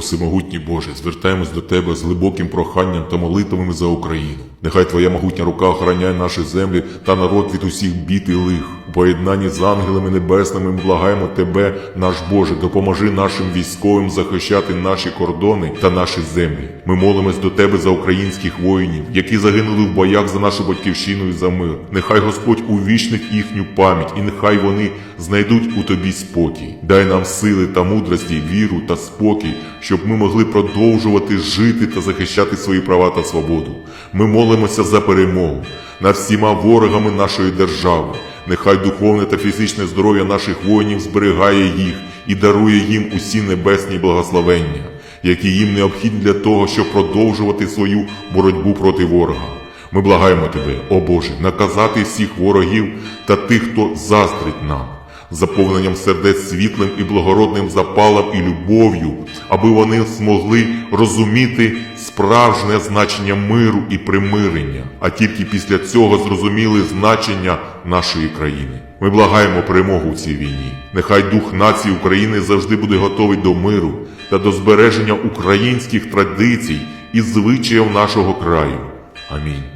Всемогутній Боже, звертаємось до Тебе з глибоким проханням та молитвами за Україну. Нехай Твоя могутня рука охороняє наші землі та народ від усіх бід і лих. Поєднанні з ангелами небесними ми благаємо Тебе, наш Боже, допоможи нашим військовим захищати наші кордони та наші землі. Ми молимось до Тебе за українських воїнів, які загинули в боях за нашу батьківщину і за мир. Нехай Господь увічнить їхню пам'ять, і нехай вони знайдуть у Тобі спокій. Дай нам сили та мудрості, віру та спокій, щоб ми могли продовжувати жити та захищати свої права та свободу. Ми молимося за перемогу над всіма ворогами нашої держави. Нехай духовне та фізичне здоров'я наших воїнів зберігає їх і дарує їм усі небесні благословення, які їм необхідні для того, щоб продовжувати свою боротьбу проти ворога. Ми благаємо Тебе, о Боже, наказати всіх ворогів та тих, хто заздрить нам, заповненням сердець світлим і благородним запалом і любов'ю, аби вони змогли розуміти справжнє значення миру і примирення, а тільки після цього зрозуміли значення нашої країни. Ми благаємо перемогу у цій війні. Нехай дух нації України завжди буде готовий до миру та до збереження українських традицій і звичаїв нашого краю. Амінь.